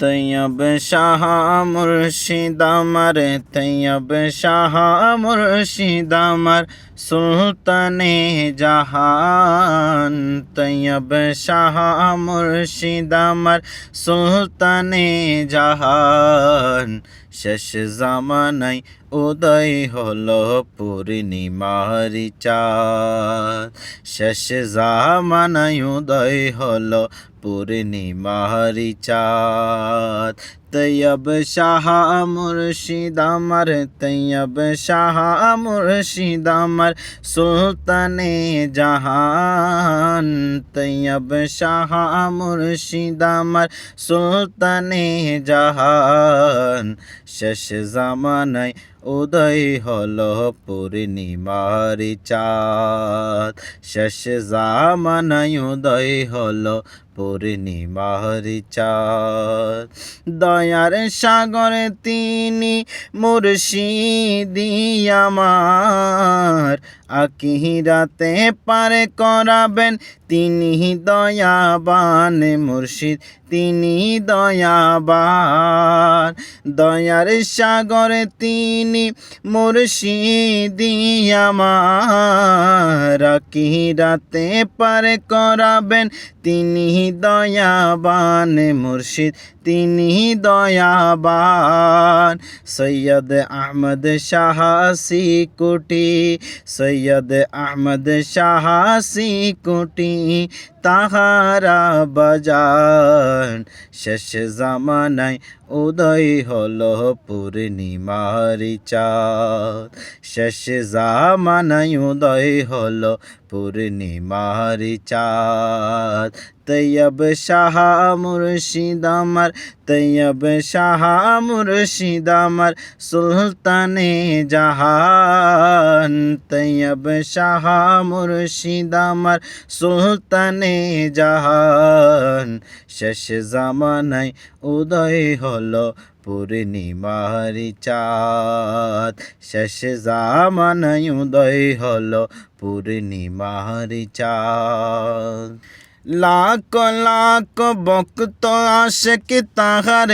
তৈয়ব শাহ মুর্শিদ আমার তৈয়ব শাহ মুর্শিদ আমার সুলতানে জাহান তৈয়ব শাহ মুর্শিদ আমার সুলতানে জাহান শেষ জামানাই উদয় হলো পূর্ণিমারি চাঁদ। শেষ জামানাই উদয় হলো পূর্ণিমারি চাঁদ। তৈয়ব শাহ মুর্শিদ আমার, তৈয়ব শাহ মুর্শিদ আমার সুলতানে জাহান। তৈয়ব শাহ মুর্শিদ আমার সুলতানে জাহান। শেষ জামানায় উদয় হল পূর্ণিমার চাঁদ শেষ জামানায় উদয় হলো পূর্ণিমারি চাঁদ। দয়ার সাগর তিনি মুর্শিদি আমার আকিরাতে পারে করাবেন তিনি দয়াবান মুর্শিদ, তিনি দয়াবান। দয়ার সাগর তিনি মুর্শিদি আমার আকিরাতে পারে করাবেন। তিনি দয়াবান মুর্শিদ, তিনি দয়াবান। সৈয়দ আহমদ শাহাসি কুটি, সৈয়দ আহমদ শাহাসি কুটি, তাহারা বাজান। শেষ জামানায় উদয় হলো পূর্ণিমারি চাঁদ। শেষ জামানায় উদয় হলো পূর্ণিমারি চাঁদ। তৈয়ব শাহ মুর্শিদ আমার তৈয়ব শাহ মুর্শিদ আমার সুলতানে জাহান তৈয়ব শাহ মুর্শিদ আমার সুলতানে জাহান শেষ জামানায় উদয় হলো পূর্ণিমারি চাঁদ শেষ জামানায় উদয় হলো পূর্ণিমারি চাঁদ লাখ লাখ বক্ত আশেক তাহার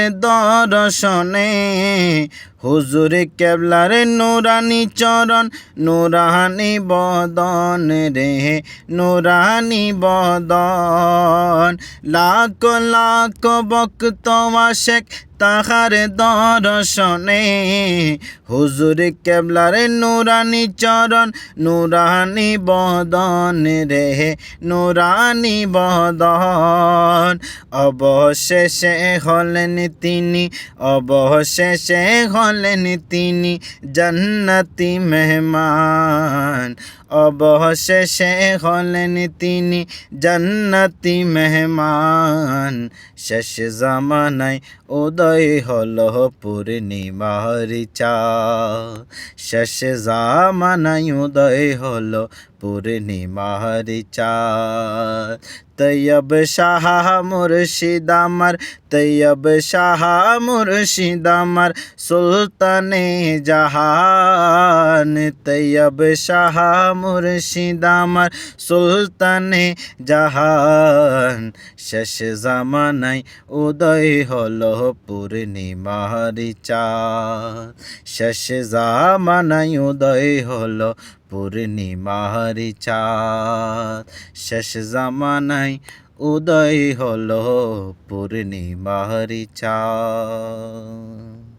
দর্শনে? হুজুর কেবলার নুরানি চরণ, নুরানি বদন রে, নুরানি বদন। লাখ লাখ বক্ত আশেক তাহার দর্শনে। হুজুর কেবলার নুরানি চরণ, নুরানি বদন রে, নুরানি বদন। অবশেষে হলেন তিনি, অবশেষে হলেন তিনি জন্নতি মেহমান। অবশেষে হলেন তিনি জান্নাতি মেহমান। শেষ জামানায় উদয় হল পূর্ণিমার চা শেষ জামানায় উদয় হলো পূর্ণিমারি চাঁদ তৈয়ব শাহ মুর্শিদ আমার তৈয়ব শাহ মুর্শিদ আমার সুলতানে জাহান তৈয়ব শাহ মুর্শিদ আমার সুলতানে জাহান শেষ জামানায় উদয় হলো পূর্ণিমারি চাঁদ শেষ জামানায় উদয় হলো পূর্ণিমারি চাঁদ শেষ জামানায় উদয় হলো পূর্ণিমারি চাঁদ